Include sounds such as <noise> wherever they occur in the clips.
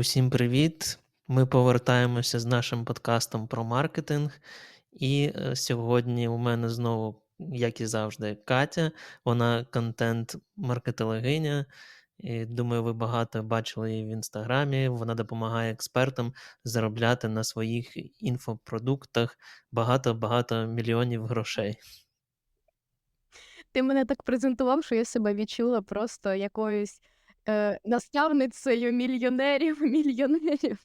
Усім привіт! Ми повертаємося з нашим подкастом про маркетинг. І е, сьогодні у мене знову, як і завжди, Катя. Вона контент-маркетологиня. І Думаю, ви багато бачили її в інстаграмі. Вона допомагає експертам заробляти на своїх інфопродуктах багато-багато мільйонів грошей. Ти мене так презентував, що я себе відчула просто якоюсь е, наставницею мільйонерів, <laughs> мільйонерів.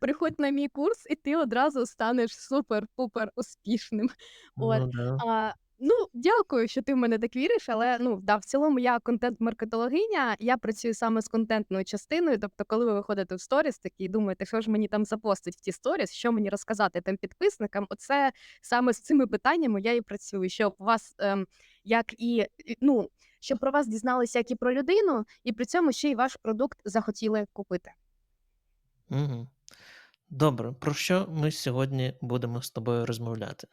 Приходь на мій курс, і ти одразу станеш супер-пупер успішним. От. Ну да. А, ну, дякую, що ти в мене так віриш, але ну, да, в цілому я контент-маркетологиня, я працюю саме з контентною частиною. Тобто, коли ви виходите в сторіс такі думаєте, що ж мені там запостить в ті сторіс, що мені розказати тим підписникам, оце саме з цими питаннями я і працюю, щоб вас, ем, як і ну, щоб про вас дізналися, як і про людину, і при цьому ще й ваш продукт захотіли купити. Угу. Добре, про що ми сьогодні будемо з тобою розмовляти?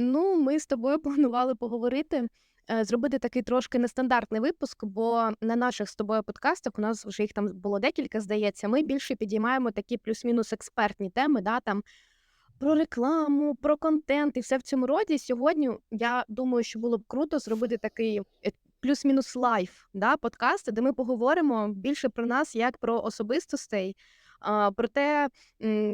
Ну, ми з тобою <laughs> планували поговорити, е, зробити такий трошки нестандартний випуск, бо на наших з тобою подкастах у нас вже їх там було декілька, здається. Ми більше підіймаємо такі плюс-мінус експертні теми, да, там про рекламу, про контент і все в цьому роді. Сьогодні я думаю, що було б круто зробити такий е, плюс-мінус лайф, да, подкаст, де ми поговоримо більше про нас як про особистостей про те,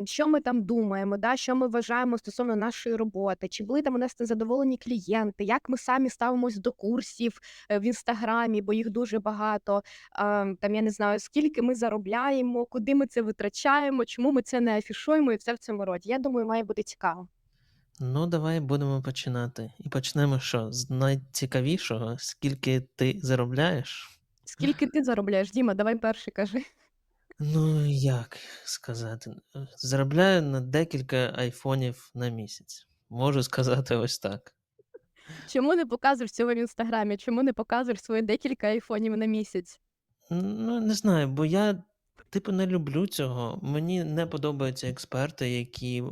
що ми там думаємо, да, що ми вважаємо стосовно нашої роботи, чи були там у нас незадоволені клієнти, як ми самі ставимось до курсів е, в інстаграмі, бо їх дуже багато. Там я не знаю, скільки ми заробляємо, куди ми це витрачаємо, чому ми це не афішуємо, і все в цьому роді. Я думаю, має бути цікаво. Ну, давай будемо починати. І почнемо що? З найцікавішого, скільки ти заробляєш? Скільки ти заробляєш, Діма? Давай перший кажи. Ну, як сказати, заробляю на декілька айфонів на місяць. Можу сказати ось так. Чому не показуєш цього в інстаграмі? Чому не показуєш свої декілька айфонів на місяць? Ну, не знаю, бо я, типу, не люблю цього. Мені не подобаються експерти, які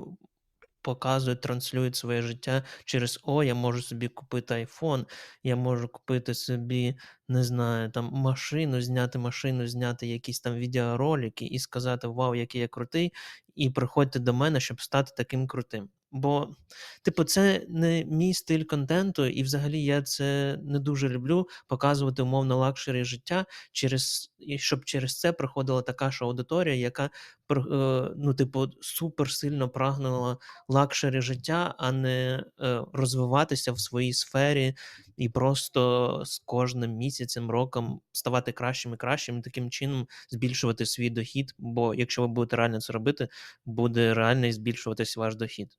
показують, транслюють своє життя через О, я можу собі купити айфон, я можу купити собі, не знаю, там машину, зняти машину, зняти якісь там відеоролики і сказати Вау, який я крутий, і приходьте до мене, щоб стати таким крутим. Бо, типу, це не мій стиль контенту, і взагалі я це не дуже люблю показувати умовно лакшері життя, через і щоб через це приходила така ж аудиторія, яка е, ну, типу, супер сильно прагнула лакшері життя, а не е, розвиватися в своїй сфері і просто з кожним місяцем, роком ставати кращим і кращим, і таким чином збільшувати свій дохід. Бо якщо ви будете реально це робити, буде реально збільшуватись ваш дохід.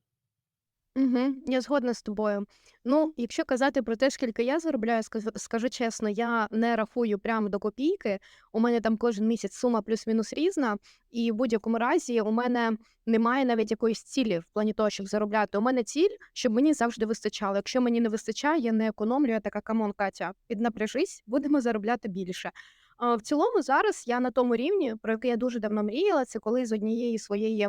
Угу, я згодна з тобою. Ну, якщо казати про те, скільки я заробляю, скажу, чесно, я не рахую прямо до копійки. У мене там кожен місяць сума плюс-мінус різна, і в будь-якому разі у мене немає навіть якоїсь цілі в плані того, щоб заробляти. У мене ціль, щоб мені завжди вистачало. Якщо мені не вистачає, я не економлю. Я така камон, Катя, піднапряжись, будемо заробляти більше. А, В цілому зараз я на тому рівні, про який я дуже давно мріяла, це коли з однієї своєї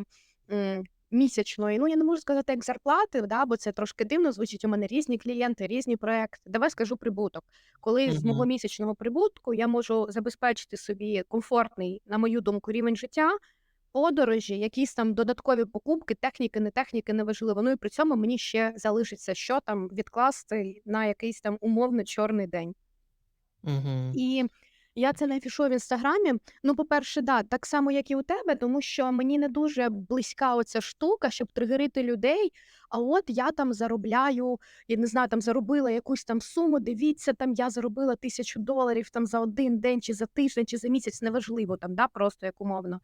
місячної. Ну, я не можу сказати як зарплати, да, бо це трошки дивно звучить. У мене різні клієнти, різні проекти. Давай скажу прибуток. Коли з мого місячного прибутку я можу забезпечити собі комфортний, на мою думку, рівень життя, подорожі, якісь там додаткові покупки, техніки, не техніки, неважливо. Ну і при цьому мені ще залишиться що там відкласти на якийсь там умовно чорний день. Угу. І я це не афішую в інстаграмі. Ну, по-перше, да, так само, як і у тебе, тому що мені не дуже близька оця штука, щоб тригерити людей. А от я там заробляю, я не знаю, там заробила якусь там суму. Дивіться, там я заробила тисячу доларів там за один день, чи за тиждень, чи за місяць, неважливо там, да, просто як умовно.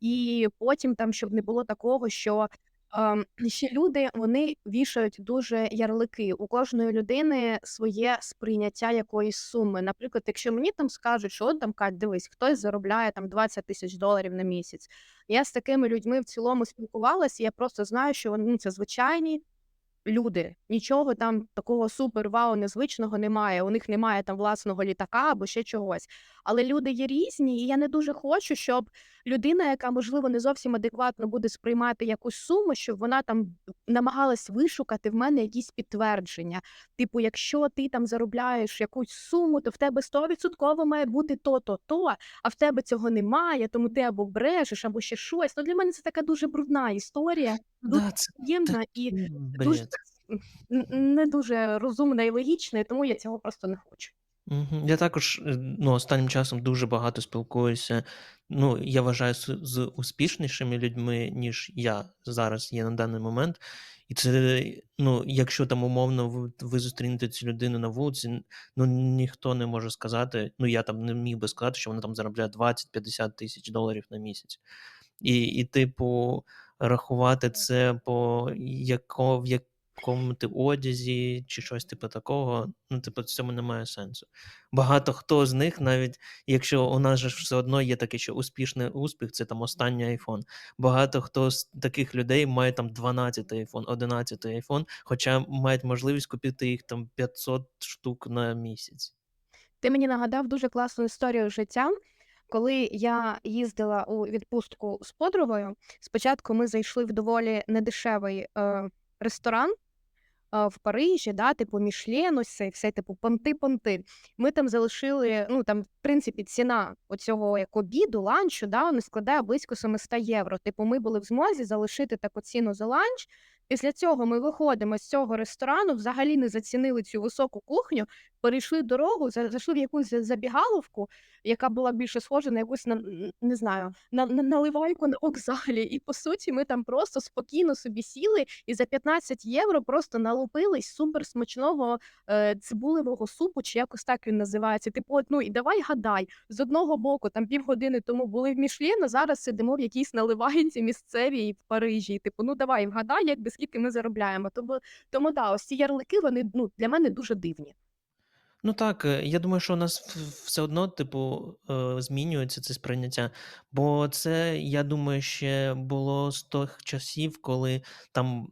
І потім там, щоб не було такого, що Ем, ще люди вони вішають дуже ярлики. У кожної людини своє сприйняття якоїсь суми. Наприклад, якщо мені там скажуть, що от там Кать, дивись, хтось заробляє там 20 тисяч доларів на місяць. Я з такими людьми в цілому спілкувалася. Я просто знаю, що вони ну, це звичайні люди. Нічого там такого супер вау незвичного немає. У них немає там власного літака або ще чогось. Але люди є різні, і я не дуже хочу, щоб людина, яка, можливо, не зовсім адекватно буде сприймати якусь суму, щоб вона там намагалась вишукати в мене якісь підтвердження. Типу, якщо ти там заробляєш якусь суму, то в тебе стовідсотково має бути то-то, то, а в тебе цього немає, тому ти або брешеш, або ще щось. Ну, для мене це така дуже брудна історія, дуже Да, це і дуже бред. н не дуже розумна і логічна, і тому я цього просто не хочу. Я також, е, ну, останнім часом дуже багато спілкуюся, ну, я вважаю, з успішнішими людьми, ніж я зараз є на даний момент. І це, ну, якщо там умовно ви зустрінете цю людину на вулиці, ну, ніхто не може сказати, ну, я там не міг би сказати, що вона там заробляє 20-50 тисяч доларів на місяць. І і, типу, рахувати це по яко в якому ти одязі чи щось типу такого, ну, типу, в цьому немає сенсу. Багато хто з них, навіть якщо у нас же все одно є такий, що успішний успіх- це там останній айфон. Багато хто з таких людей має там 12 айфон, 11 айфон, хоча мають можливість купити їх там 500 штук на місяць. Ти мені нагадав дуже класну історію життя. Коли я їздила у відпустку з подругою, спочатку ми зайшли в доволі недешевий, е, ресторан, е, в Парижі, да, типу Мішлен, ось це все, типу понти-понти. Ми там залишили, ну там, в принципі, ціна оцього як обіду, ланчу, да, вона складає близько 700 євро. Типу, ми були в змозі залишити таку ціну за ланч. Після цього ми виходимо з цього ресторану, взагалі не зацінили цю високу кухню, перейшли дорогу, зайшли в якусь забігаловку, яка була більше схожа на якусь на не знаю, на, на наливайку на вокзалі. І по суті, ми там просто спокійно собі сіли і за 15 євро просто налупились супер смачного е, цибулевого супу, чи якось так він називається. Типу, от, ну і давай гадай, з одного боку, там півгодини тому були в Мішлен, а зараз сидимо в якійсь наливайці місцевій в Парижі. Типу, ну давай вгадай, якби скільки ми заробляємо. Тому, тому да, ось ці ярлики вони ну для мене дуже дивні. Ну так, е, я думаю, що у нас все одно, типу, е, змінюється це сприйняття. Бо це, я думаю, ще було з тих часів, коли там,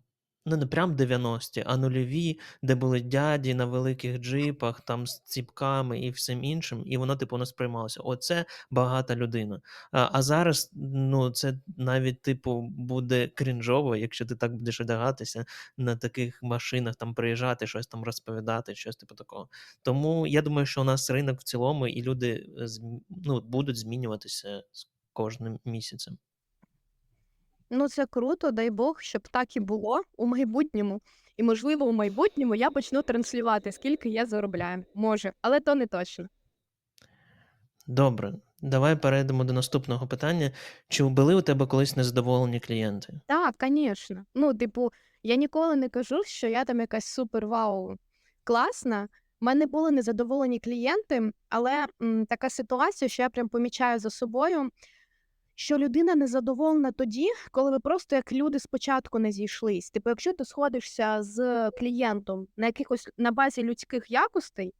ну не прям 90-ті, а нульові, де були дяді на великих джипах, там з ціпками і всім іншим, і воно, типу, не сприймалося. Оце багата людина. А, а зараз, ну, це навіть, типу, буде крінжово, якщо ти так будеш одягатися на таких машинах, там приїжджати, щось там розповідати, щось типу такого. Тому я думаю, що у нас ринок в цілому, і люди е, ну, будуть змінюватися з кожним місяцем. Ну це круто, дай Бог, щоб так і було у майбутньому. І можливо, у майбутньому я почну транслювати, скільки я заробляю. Може, але то не точно. Добре, давай перейдемо до наступного питання. Чи були у тебе колись незадоволені клієнти? Так, звісно. Ну, типу, я ніколи не кажу, що я там якась супер вау класна. У мене були незадоволені клієнти, але м, така ситуація, що я прям помічаю за собою, що людина незадоволена тоді, коли ви просто як люди спочатку не зійшлись. Типу, якщо ти сходишся з клієнтом на якихось на базі людських якостей,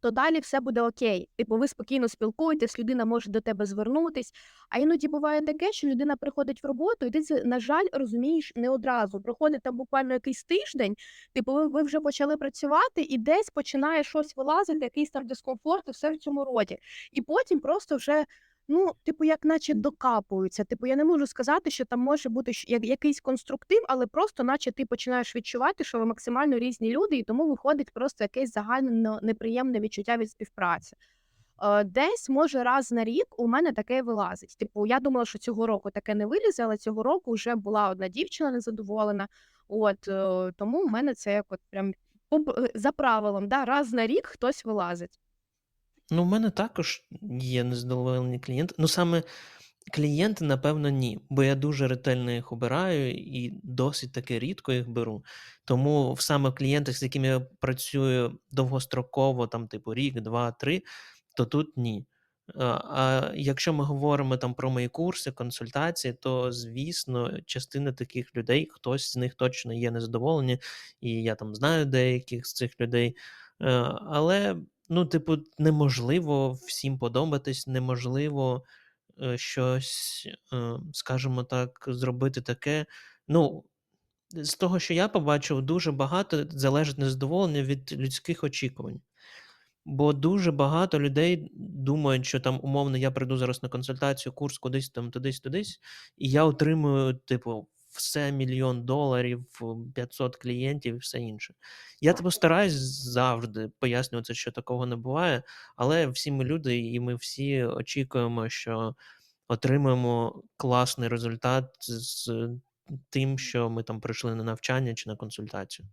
то далі все буде окей. Типу, ви спокійно спілкуєтесь, людина може до тебе звернутись. А іноді буває таке, що людина приходить в роботу, і ти на жаль, розумієш не одразу. Проходить там буквально якийсь тиждень. Типу, ви, ви вже почали працювати, і десь починає щось вилазити, якийсь там дискомфорт, і все в цьому роді. І потім просто вже. Ну, типу, як наче докапуються. Типу, я не можу сказати, що там може бути як- якийсь конструктив, але просто, наче ти починаєш відчувати, що ви максимально різні люди, і тому виходить просто якесь загально неприємне відчуття від співпраці. Е, Десь, може, раз на рік у мене таке вилазить. Типу, я думала, що цього року таке не вилізе, але цього року вже була одна дівчина незадоволена. От е, тому в мене це як от прям за правилом, да, раз на рік хтось вилазить. Ну, в мене також є незадоволені клієнти. Ну, саме клієнти, напевно, ні, бо я дуже ретельно їх обираю і досить таки рідко їх беру. Тому в саме клієнтах, з якими я працюю довгостроково, там, типу, рік, два, три, то тут ні. А, а якщо ми говоримо там про мої курси, консультації, то звісно, частина таких людей, хтось з них точно є незадоволені, і я там знаю деяких з цих людей. Е, але, ну, типу, неможливо всім подобатись, неможливо е, щось, е, скажімо так, зробити таке. Ну, З того, що я побачив, дуже багато залежить незадоволення від людських очікувань. Бо дуже багато людей думають, що там, умовно, я прийду зараз на консультацію, курс кудись там, тудись-тудись, і я отримую, типу, все мільйон доларів, 500 клієнтів і все інше. Я, типу, стараюсь завжди пояснювати, що такого не буває, але всі ми люди, і ми всі очікуємо, що отримаємо класний результат з тим, що ми там прийшли на навчання чи на консультацію.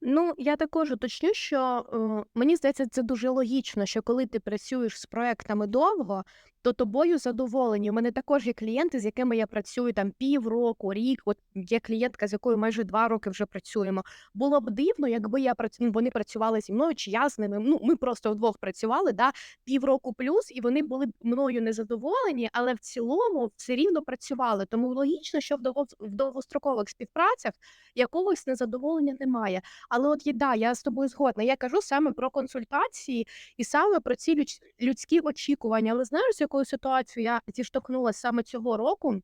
Ну, я також уточню, що, е, мені здається, це дуже логічно, що коли ти працюєш з проектами довго, то тобою задоволені. У мене також є клієнти, з якими я працюю там півроку, рік. От є клієнтка, з якою майже 2 роки вже працюємо. Було б дивно, якби я прац ну, вони працювали зі мною, чи я з ними. Ну, ми просто вдвох працювали, да, півроку плюс, і вони були б мною незадоволені, але в цілому все рівно працювали. Тому логічно, що в довгострокових співпрацях якогось незадоволення немає. Але от да, я з тобою згодна. Я кажу саме про консультації і саме про ці людсь людські очікування. Але знаєш, з якою ситуацією я зіштовхнулася саме цього року?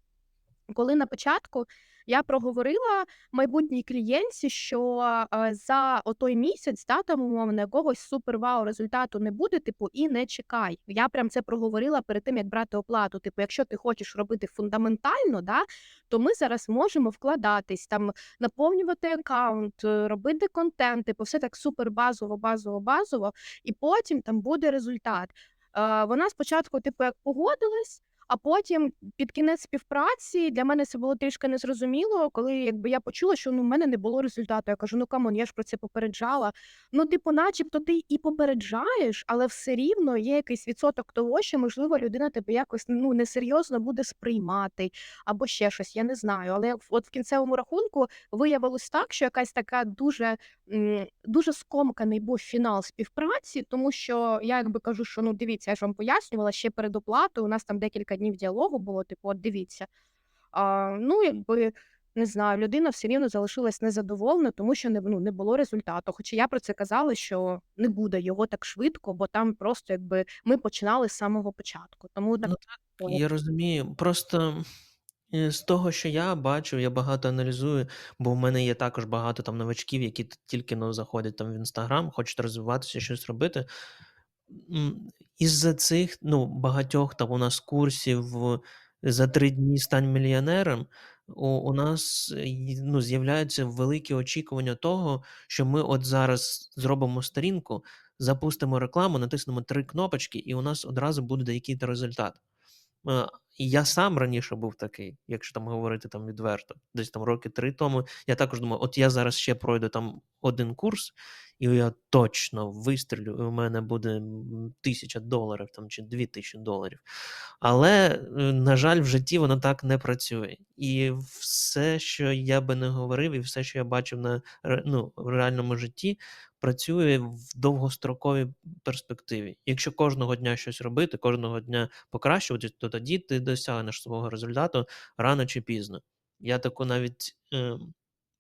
Коли на початку я проговорила майбутній клієнтці, що, е, за отой місяць, да, там умовно, якогось супер вау результату не буде, типу, і не чекай. Я прям це проговорила перед тим, як брати оплату. Типу, якщо ти хочеш робити фундаментально, да, то ми зараз можемо вкладатись, там, наповнювати аккаунт, е, робити контент, типу, все так супер базово, базово, базово, і потім там буде результат. Е, вона спочатку, типу, як погодилась, а потім під кінець співпраці для мене це було трішки незрозуміло, коли якби я почула, що ну в мене не було результату. Я кажу: ну камон, я ж про це попереджала. Ну, типу, начебто, ти і попереджаєш, але все рівно є якийсь відсоток того, що можливо людина тебе якось ну несерйозно буде сприймати або ще щось. Я не знаю. Але от в кінцевому рахунку виявилось так, що якась така дуже дуже скомканий був фінал співпраці, тому що я якби кажу, що ну дивіться, я ж вам пояснювала ще перед оплатою. У нас там декілька днів діалогу було. Типу, от дивіться. А, ну якби не знаю, людина все рівно залишилась незадоволена, тому що не ну, не було результату. Хоча я про це казала, що не буде його так швидко, бо там просто якби ми починали з самого початку. Тому так Ну так, я розумію. Просто е, з того, що я бачу, я багато аналізую, бо в мене є також багато там новачків, які тільки ну, заходять там в інстаграм, хочуть розвиватися, щось робити. Із-за цих ну, багатьох там у нас курсів за три дні стань мільйонером. У, у нас е, ну, з'являються великі очікування того, що ми от зараз зробимо сторінку, запустимо рекламу, натиснемо три кнопочки, і у нас одразу буде якийсь результат. Е, і я сам раніше був такий, якщо там говорити там відверто, десь там роки 3 тому. Я також думав, от я зараз ще пройду там один курс, і я точно вистрілю, і у мене буде тисяча доларів там чи дві тисячі доларів. Але, е, на жаль, в житті воно так не працює. І все, що я би не говорив, і все, що я бачив на ну, в реальному житті, працює в довгостроковій перспективі. Якщо кожного дня щось робити, кожного дня покращуватись, то тоді ти досягнеш свого результату рано чи пізно. Я таку навіть е,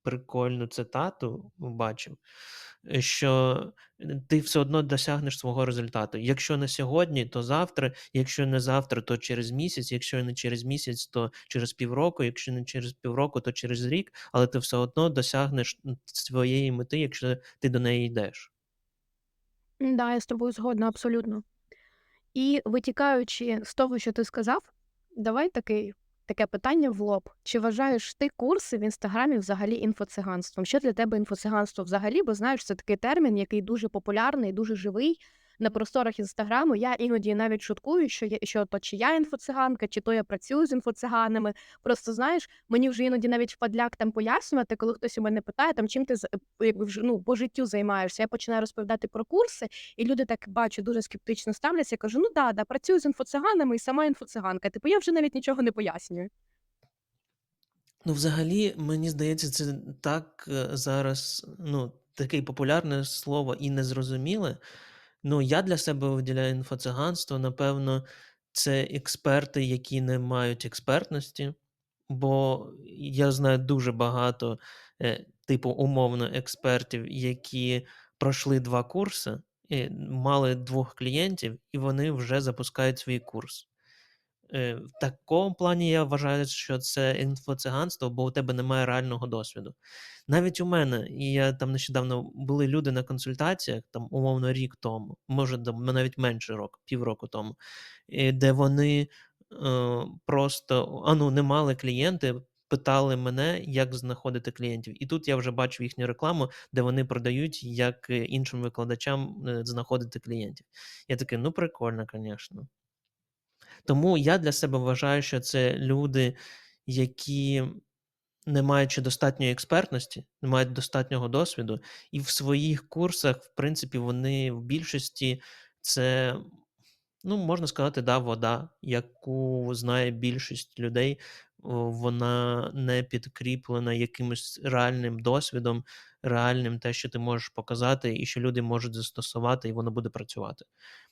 прикольну цитату бачив, е, що ти все одно досягнеш свого результату. Якщо не сьогодні, то завтра, якщо не завтра, то через місяць, якщо не через місяць, то через півроку, якщо не через півроку, то через рік, але ти все одно досягнеш своєї мети, якщо ти до неї йдеш. Да, я з тобою згодна абсолютно. І витікаючи з того, що ти сказав, давай такий, таке питання в лоб. Чи вважаєш ти курси в інстаграмі взагалі інфоциганством? Що для тебе інфоциганство взагалі? Бо знаєш, це такий термін, який дуже популярний, дуже живий на просторах інстаграму. Я іноді навіть шуткую, що я що то чи я інфоциганка, чи то я працюю з інфоциганами. Просто знаєш, мені вже іноді навіть впадляк там пояснювати, коли хтось у мене питає, там чим ти якби вже ну по життю займаєшся. Я починаю розповідати про курси. І люди так бачу, дуже скептично ставляться. Я кажу: ну да, да, працюю з інфоциганами і сама інфоциганка. Типу, я вже навіть нічого не пояснюю. Ну, взагалі, мені здається, це так е, зараз, ну, таке популярне слово і незрозуміле. Ну, я для себе виділяю інфоциганство, напевно, це експерти, які не мають експертності, бо я знаю дуже багато, е, типу, умовно, експертів, які пройшли два курси, мали двох клієнтів, і вони вже запускають свій курс. Е, в такому плані я вважаю, що це інфоциганство, бо у тебе немає реального досвіду. Навіть у мене, і я там нещодавно були люди на консультаціях, там, умовно, рік тому, може, навіть менше року, півроку тому, де вони е, просто а, ну, не мали клієнти, питали мене, як знаходити клієнтів. І тут я вже бачив їхню рекламу, де вони продають, як е, іншим викладачам е, знаходити клієнтів. Я такий, ну прикольно, звісно. Тому я для себе вважаю, що це люди, які, не маючи достатньої експертності, не мають достатнього досвіду, і в своїх курсах, в принципі, вони в більшості це, ну, можна сказати, да, вода, яку знає більшість людей. Вона не підкріплена якимось реальним досвідом, реальним те, що ти можеш показати, і що люди можуть застосувати, і воно буде працювати.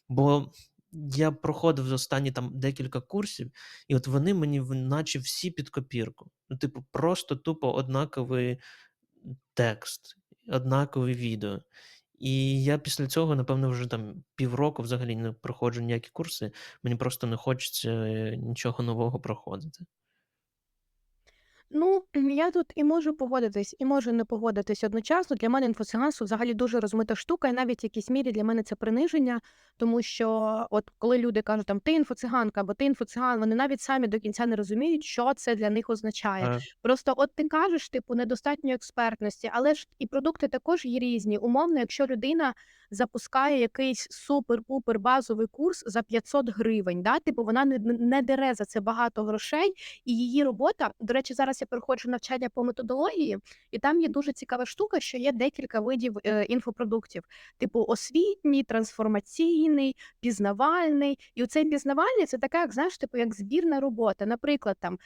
Бо я проходив останні там декілька курсів, і от вони мені наче всі під копірку. Ну, типу, просто тупо однаковий текст, однакові відео. І я після цього, напевно, вже там півроку взагалі не проходжу ніякі курси. Мені просто не хочеться е, нічого нового проходити. Ну, я тут і можу погодитись, і можу не погодитись одночасно. Для мене інфоциганство взагалі дуже розмита штука, і навіть в якійсь мірі для мене це приниження, тому що от коли люди кажуть там ти інфоциганка або ти інфоциган, вони навіть самі до кінця не розуміють, що це для них означає. Е, Просто от ти кажеш, типу, недостатньо експертності, але ж і продукти також є різні. Умовно, якщо людина запускає якийсь супер-пупер базовий курс за 500 гривень, да? типу вона не, не дере за це багато грошей, і її робота, до речі, зараз я переходжу навчання по методології, і там є дуже цікава штука, що є декілька видів е, інфопродуктів: типу освітній, трансформаційний, пізнавальний. І оцей пізнавальний це така, як знаєш, типу як збірна робота. Наприклад, там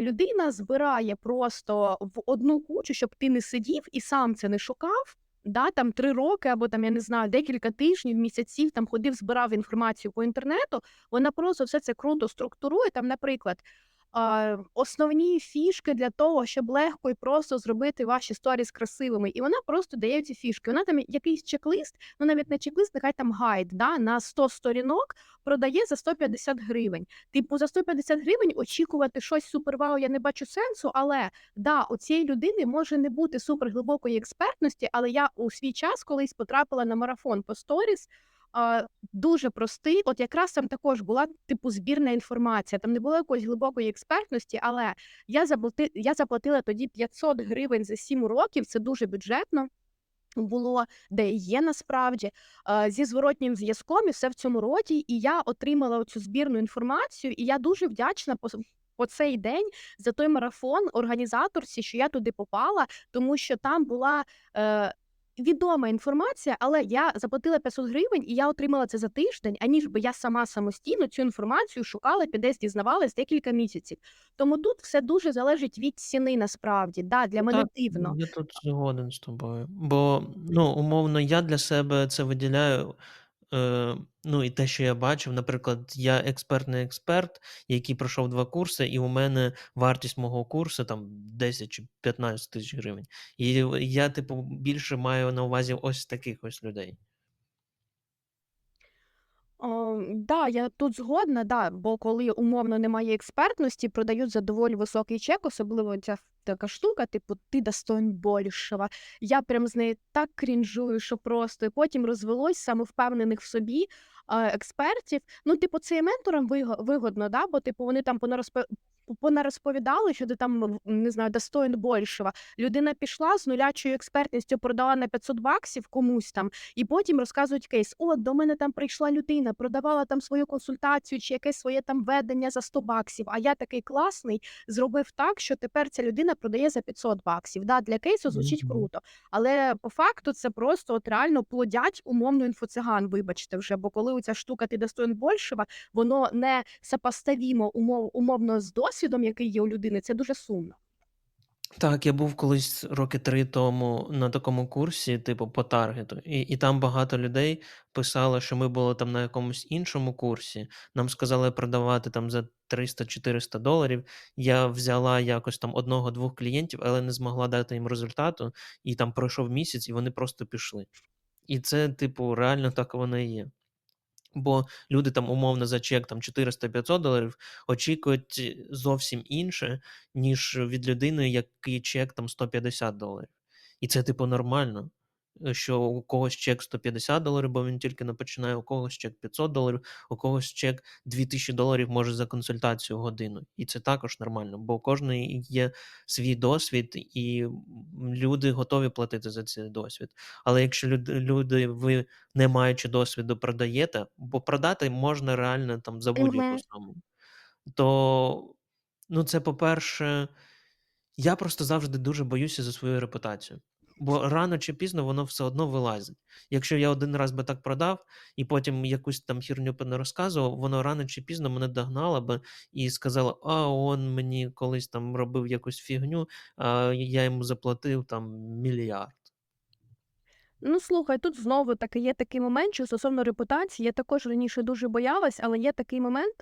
людина збирає просто в одну кучу, щоб ти не сидів і сам це не шукав. Да, там три роки, або там я не знаю, декілька тижнів, місяців там ходив, збирав інформацію по інтернету. Вона просто все це круто структурує. Там, наприклад, основні фішки для того, щоб легко і просто зробити ваші сторіс красивими. І вона просто дає ці фішки. Вона там якийсь чек-лист, ну навіть не чек-лист, нехай там гайд да, на 100 сторінок продає за 150 гривень. Типу, за 150 гривень очікувати щось супервау, я не бачу сенсу. Але да, у цієї людини може не бути суперглибокої експертності, але я у свій час колись потрапила на марафон по сторіс. Дуже простий. От якраз там також була типу збірна інформація. Там не було якоїсь глибокої експертності, але я заплати, я заплатила тоді 500 гривень за 7 років. Це дуже бюджетно. Було де є насправді зі зворотнім зв'язком і все в цьому році. І я отримала цю збірну інформацію, і я дуже вдячна по, по цей день за той марафон організаторці, що я туди попала, тому що там була. Е, Відома інформація, але я заплатила 500 гривень, і я отримала це за тиждень, аніж би я сама самостійно цю інформацію шукала, піде дізнавалась декілька місяців. Тому тут все дуже залежить від ціни насправді. Да, для мене так, дивно. я тут згоден з тобою. Бо, ну, умовно, я для себе це виділяю. Е, ну, і те, що я бачив, наприклад, я експертний експерт, який пройшов два курси, і у мене вартість мого курсу там 10 чи 15 тисяч гривень. І я, типу, більше маю на увазі ось таких ось людей. О, да, я тут згодна, да, бо коли умовно немає експертності, продають за доволі високий чек, особливо ця така штука, типу, ти достоин більшого. Я прям з неї так крінжую, що просто і потім розвелось самовпевнених в собі експертів. Ну, типу, це і менторам вигодно, да, бо типу вони там понарозпо... понарозповідали, що ти там не знаю, достоин більшого. Людина пішла з нулячою експертністю, продала на 500 баксів комусь там. І потім розказують кейс: от до мене там прийшла людина, продавала там свою консультацію чи якесь своє там ведення за 100 баксів. А я такий класний зробив так, що тепер ця людина продає за 500 баксів. Да, для кейсу звучить круто, але по факту це просто от реально плодять умовно інфоциган. Вибачте вже, бо коли ця штука ти достоин більшого, воно не сопоставімо умов, умовно з досвідом, який є у людини. Це дуже сумно. Так, я був колись роки 3 тому на такому курсі, типу, по таргету, і і там багато людей писало, що ми були там на якомусь іншому курсі. Нам сказали продавати там за 300-400 доларів. Я взяла якось там одного-двох клієнтів, але не змогла дати їм результату. І там пройшов місяць, і вони просто пішли. І це, типу, реально так воно і є. Бо люди там умовно за чек там 400-500 доларів очікують е, зовсім інше, ніж від людини, який чек там 150 доларів. І це, типу, нормально, що у когось чек 150 доларів, бо він тільки не починає, у когось чек 500 доларів, у когось чек 2000 доларів може за консультацію годину. І це також нормально, бо у кожної є свій досвід, і люди готові платити за цей досвід. Але якщо люди, ви не маючи досвіду, продаєте, бо продати можна реально там за будь-яку суму, то ну, це, по-перше, я просто завжди дуже боюся за свою репутацію. Бо рано чи пізно воно все одно вилазить. Якщо я один раз би так продав і потім якусь там херню б не розказував, воно рано чи пізно мене догнало би і сказало: а он мені колись там робив якусь фігню, а я йому заплатив там мільярд. Ну, слухай, тут знову таки є такий момент, що стосовно репутації, я також раніше дуже боялась, але є такий момент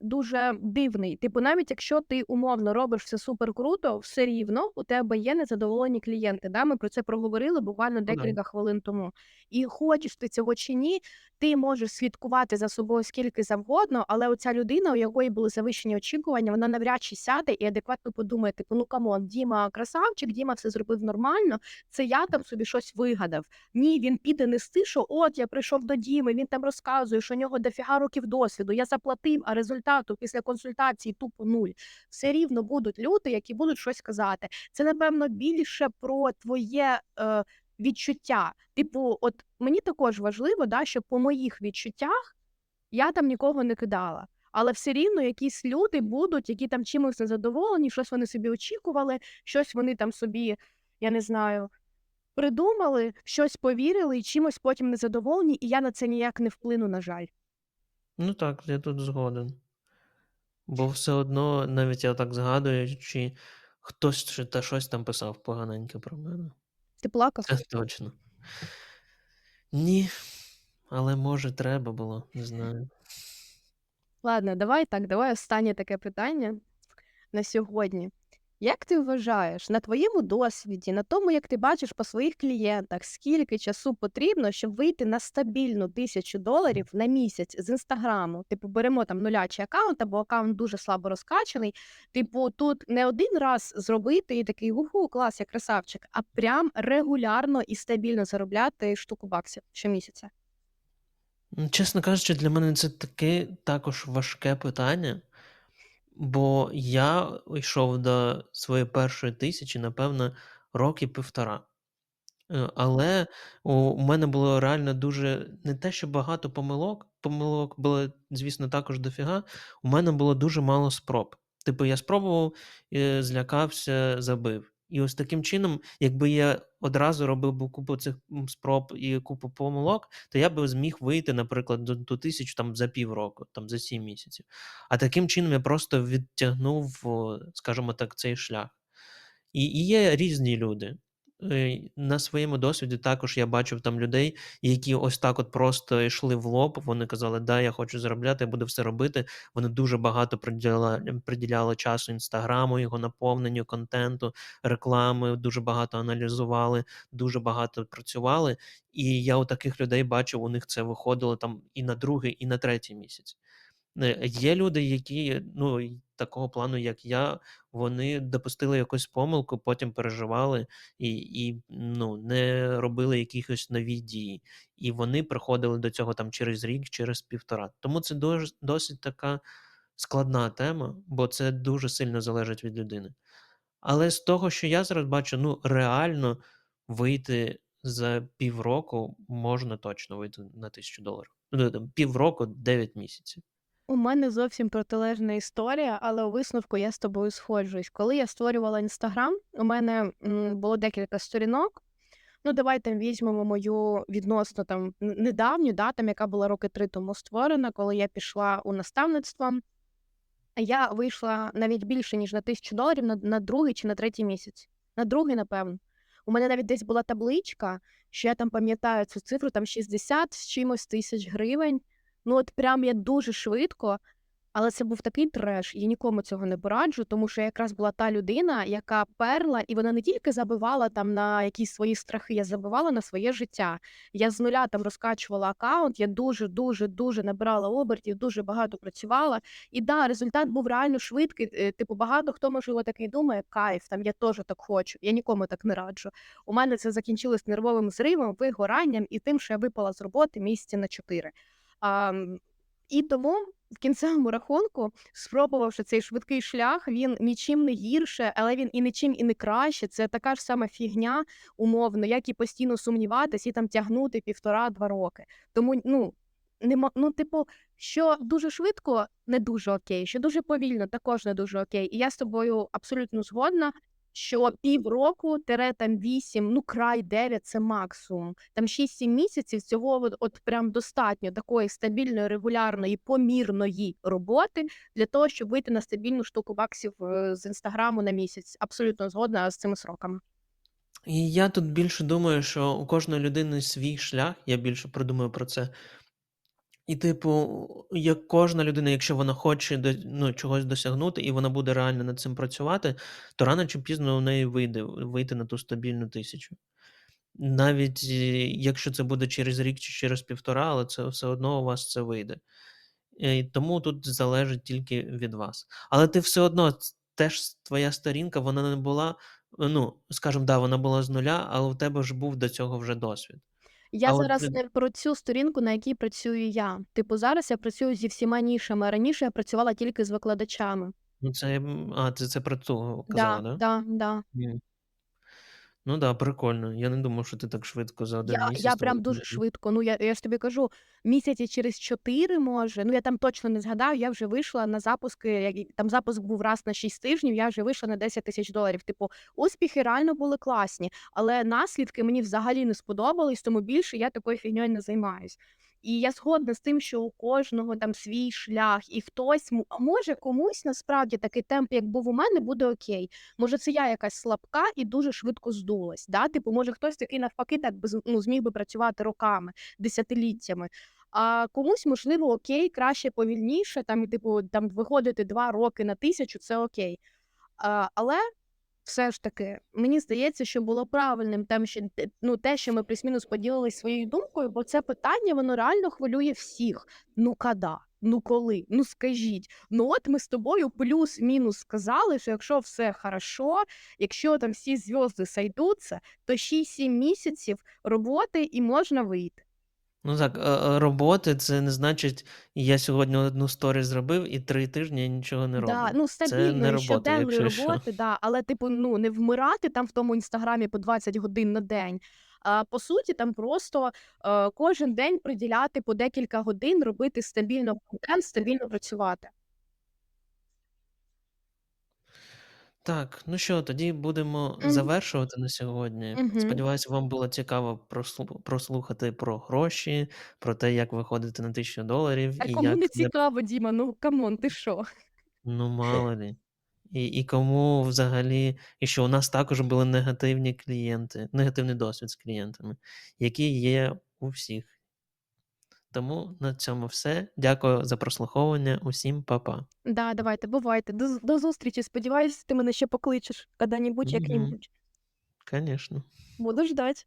дуже дивний. Типу, навіть якщо ти умовно робиш все супер круто, все рівно у тебе є незадоволені клієнти. Да? Ми про це проговорили буквально Ну декілька хвилин тому. І хочеш ти цього чи ні, ти можеш слідкувати за собою скільки завгодно, але оця людина, у якої були завищені очікування, вона навряд чи сяде і адекватно подумає: типу, ну камон, Діма красавчик, Діма все зробив нормально. Це я там собі щось вигадав. Ні, він піде нести, що от я прийшов до Діми, він там розказує, що у нього дофіга років досвіду. Я заплатив, а результату після консультації тупо нуль. Все рівно будуть люди, які будуть щось казати. Це напевно більше про твоє. Е, Відчуття, типу, от мені також важливо, да, щоб по моїх відчуттях я там нікого не кидала. Але все рівно якісь люди будуть, які там чимось незадоволені, щось вони собі очікували, щось вони там собі, я не знаю, придумали, щось повірили і чимось потім незадоволені, і я на це ніяк не вплину, на жаль. Ну так, я тут згоден. Бо все одно, навіть я так згадую, чи хтось чи та щось там писав поганеньке про мене. Ти плакав? Це точно. Ні, але може треба було, не знаю. Ладно, давай так, давай останнє таке питання на сьогодні. Як ти вважаєш, на твоєму досвіді, на тому, як ти бачиш по своїх клієнтах, скільки часу потрібно, щоб вийти на стабільну тисячу доларів на місяць з інстаграму? Типу, беремо там нулячий аккаунт, або аккаунт дуже слабо розкачаний. Типу, тут не один раз зробити і такий уху, клас, я красавчик, а прям регулярно і стабільно заробляти штуку баксів щомісяця. Чесно кажучи, для мене це таке також важке питання, бо я йшов до своєї першої тисячі, напевно, роки півтора. Е, Але у мене було реально дуже не те, що багато помилок. Помилок було, звісно, також дофіга. У мене було дуже мало спроб. Типу, я спробував, е, злякався, забив. І ось таким чином, якби я одразу робив би купу цих спроб і купу помилок, то я би зміг вийти, наприклад, до, до тисяч там за півроку, там за сім місяців. А таким чином я просто відтягнув, скажімо так, цей шлях. І, і є різні люди. Е, На своєму досвіді також я бачив там людей, які ось так от просто йшли в лоб. Вони казали, да, я хочу заробляти, я буду все робити. Вони дуже багато приділяли, приділяли часу інстаграму, його наповненню, контенту, реклами, дуже багато аналізували, дуже багато працювали. І я у таких людей бачив, у них це виходило там і на другий, і на третій місяць. Е, Є люди, які ну, такого плану, як я, вони допустили якусь помилку, потім переживали і, і ну, не робили якихось нові дії. І вони приходили до цього там через рік, через півтора. Тому це дуже, досить така складна тема, бо це дуже сильно залежить від людини. Але з того, що я зараз бачу, ну реально вийти за півроку можна точно вийти на тисячу доларів. Ну, півроку 9 місяців. У мене зовсім протилежна історія, але у висновку я з тобою сходжусь. Коли я створювала інстаграм, у мене було декілька сторінок. Ну, давай там візьмемо мою відносно там недавню, да, там, яка була роки три тому створена, коли я пішла у наставництво. Я вийшла навіть більше, ніж на тисячу доларів на, на другий чи на третій місяць. На другий, напевно. У мене навіть десь була табличка, що я там пам'ятаю цю цифру, там 60 з чимось тисяч гривень. Ну, от прям я дуже швидко, Але це був такий треш, я нікому цього не пораджу, тому що я якраз була та людина, яка перла, і вона не тільки забивала там на якісь свої страхи, я забивала на своє життя. Я з нуля там розкачувала аккаунт, я дуже, дуже, дуже набирала обертів, дуже багато працювала. І да, результат був реально швидкий. Е, Типу, багато хто можливо такий думає, кайф, там я теж так хочу. Я нікому так не раджу. У мене це закінчилось нервовим зривом, вигоранням і тим, що я випала з роботи місяці на чотири. А, і тому в кінцевому рахунку, спробувавши цей швидкий шлях, він нічим не гірше, але він і нічим і не краще. Це така ж сама фігня, умовно, як і постійно сумніватись і там тягнути півтора-два роки. Тому ну. Нема, ну, типу, що дуже швидко не дуже окей, що дуже повільно також не дуже окей. І я з тобою абсолютно згодна, що півроку, тире там 8, ну край 9 – це максимум. Там 6-7 місяців цього от, от прям достатньо такої стабільної, регулярної, помірної роботи для того, щоб вийти на стабільну штуку баксів е, з інстаграму на місяць. Абсолютно згодна з цими сроками. І я тут більше думаю, що у кожної людини свій шлях, я більше продумаю про це. І, типу, як кожна людина, якщо вона хоче до ну, чогось досягнути, і вона буде реально над цим працювати, то рано чи пізно у неї вийде вийти на ту стабільну тисячу. Навіть е, якщо це буде через рік чи через півтора, але це все одно у вас це вийде. Е, І тому тут залежить тільки від вас. Але ти все одно теж твоя сторінка, вона не була, ну, скажімо, да, вона була з нуля, але у тебе ж був до цього вже досвід. Я А зараз е, не про цю сторінку, на якій працюю я. Типу, зараз я працюю зі всіма нішами, а раніше я працювала тільки з викладачами. ну, це, м, а, це, це про ту казала, да? да, да. М. Ну да, прикольно. Я не думав, що ти так швидко за один Я, місяць. я прям дуже швидко. Ну, я, я ж тобі кажу, місяці через чотири, може. Ну, я там точно не згадаю, я вже вийшла на запуски, як там запуск був раз на 6 тижнів, я вже вийшла на 10 тисяч доларів. Типу, успіхи реально були класні, але наслідки мені взагалі не сподобались, тому більше я такою фігньою не займаюсь. І я згодна з тим, що у кожного там свій шлях, і хтось може комусь насправді такий темп, як був у мене, буде окей. Може, це я якась слабка і дуже швидко здулась. Да? Типу, може, хтось такий навпаки так би ну, зміг би працювати роками, десятиліттями. А комусь, можливо, окей, краще повільніше, там, і, типу, там виходити два роки на тисячу, це окей. А, але все ж таки, мені здається, що було правильним тем, що ну, те, що ми плюс-мінус поділились своєю думкою, бо це питання воно реально хвилює всіх. Ну када? Ну коли? Ну скажіть. Ну от ми з тобою плюс-мінус сказали, що якщо все хорошо, якщо там всі зв'язки сойдуться, то 6-7 місяців роботи і можна вийти. Ну так, е, е, роботи це не значить, я сьогодні одну сторі зробив і три тижні я нічого не Да, роблю. ну Це не стабільної, робота, щоденної якщо що. роботи, да, але типу, ну не вмирати там в тому інстаграмі по 20 годин на день. А по суті, там просто е, кожен день приділяти по декілька годин, робити стабільно контент, стабільно працювати. Так, ну що, тоді будемо Мгм. завершувати на сьогодні. Мгм. Сподіваюся, вам було цікаво прослу- прослухати про гроші, про те, як виходити на тисячу доларів А і кому як не цікаво, Діма, ну камон, ти що? Ну, <laughs> мало лі. І, і кому взагалі, і що у нас також були негативні клієнти, негативний досвід з клієнтами, які є у всіх. Тому на цьому все. Дякую за прослуховування. Усім па-па. Да, давайте, бувайте. До, до зустрічі. Сподіваюсь, ти мене ще покличеш коли-небудь, як-небудь. Звісно. Буду ждать.